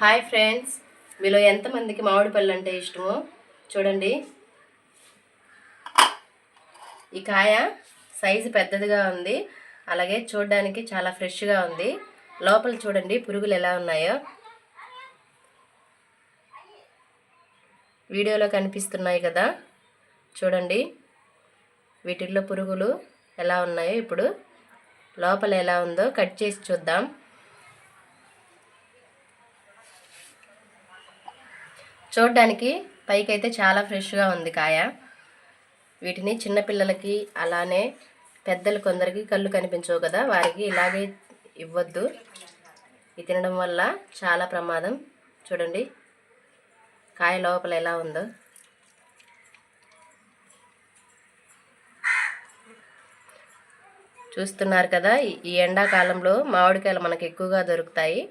Hi friends. మీలో ఎంతమందికి మామిడి పళ్ళు అంటే ఇష్టమో? చూడండి. ఈ కాయ సైజు పెద్దదిగా ఉంది. అలాగే చూడడానికి చాలా ఫ్రెష్గా ఉంది. లోపల చూడండి పురుగులు ఎలా ఉన్నాయో. వీడియోలో కనిపిస్తున్నాయి కదా. చూడండి. వీటిల్లో పురుగులు ఎలా ఉన్నాయో ఇప్పుడు. లోపల ఎలా ఉందో కట్ చేసి చూద్దాం. చూడడానికి పైకైతే చాలా ఫ్రెష్గా ఉంది కాయ. వీటిని చిన్నపిల్లలకి అలానే పెద్దలు కొందరికి కళ్ళు కనిపించవు కదా వారికి ఇలాగే ఇవ్వద్దు. ఇది తినడం వల్ల చాలా ప్రమాదం. చూడండి కాయ లోపల ఎలా ఉందో. చూస్తున్నారు కదా ఈ ఎండాకాలంలో మామిడికాయలు మనకు ఎక్కువగా దొరుకుతాయి.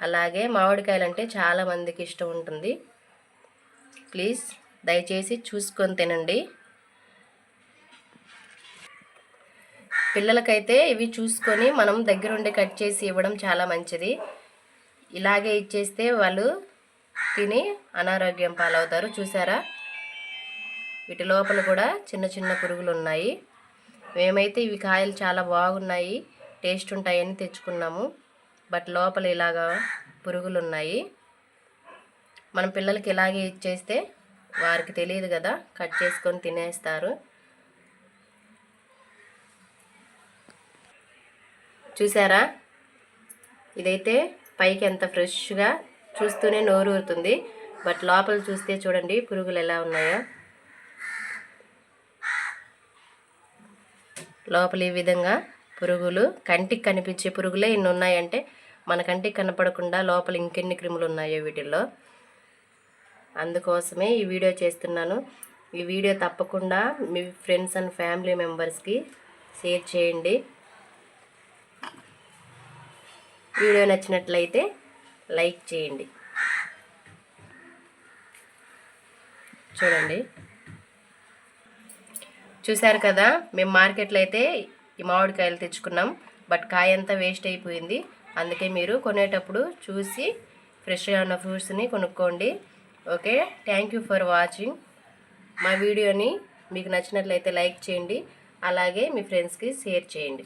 అలాగే మామిడికాయలు అంటే చాలా మందికి ఇష్టం ఉంటుంది. ప్లీజ్ దయచేసి చూసుకొని తినండి. పిల్లలకైతే ఇవి చూసుకొని మనం దగ్గరుండి కట్ చేసి ఇవ్వడం చాలా మంచిది. ఇలాగే ఇచ్చేస్తే వాళ్ళు తిని అనారోగ్యం పాలవుతారు. చూసారా? వీటి లోపల కూడా చిన్న చిన్న పురుగులు ఉన్నాయి మేమైతే ఇవి కాయలు చాలా బాగున్నాయి. టేస్ట్ ఉంటాయని తెచ్చుకున్నాము. బట్ లోపల ఇలాగా పురుగులు ఉన్నాయి మన పిల్లలకి ఇలాగే ఇచ్చేస్తే వారికి తెలియదు కదా కట్ చేసుకొని తినేస్తారు. చూసారా? ఇదైతే పైకి ఎంత ఫ్రెష్గా చూస్తూనే నోరు ఊరుతుంది. బట్ లోపల చూస్తే చూడండి పురుగులు ఎలా ఉన్నాయో. లోపల ఈ విధంగా పురుగులు కంటికి కనిపించే పురుగులే ఇన్ని ఉన్నాయంటే మన కంటికి కనపడకుండా లోపల ఇంకెన్ని క్రిములు ఉన్నాయో వీటిల్లో. అందుకోసమే ఈ వీడియో చేస్తున్నాను. ఈ వీడియో తప్పకుండా మీ ఫ్రెండ్స్ అండ్ ఫ్యామిలీ మెంబర్స్కి షేర్ చేయండి. వీడియో నచ్చినట్లయితే లైక్ చేయండి. చూడండి. చూశారు కదా మేము మార్కెట్లో అయితే ఈ మామిడికాయలు తెచ్చుకున్నాం. బట్ కాయ అంతా వేస్ట్ అయిపోయింది. అందుకే మీరు కొనేటప్పుడు చూసి ఫ్రెష్గా ఉన్న ఫ్రూట్స్ని కొనుక్కోండి. Okay? Thank you for watching మా వీడియోని మీకు నచ్చినట్లయితే లైక్ చేయండి. అలాగే మీ ఫ్రెండ్స్కి షేర్ చేయండి.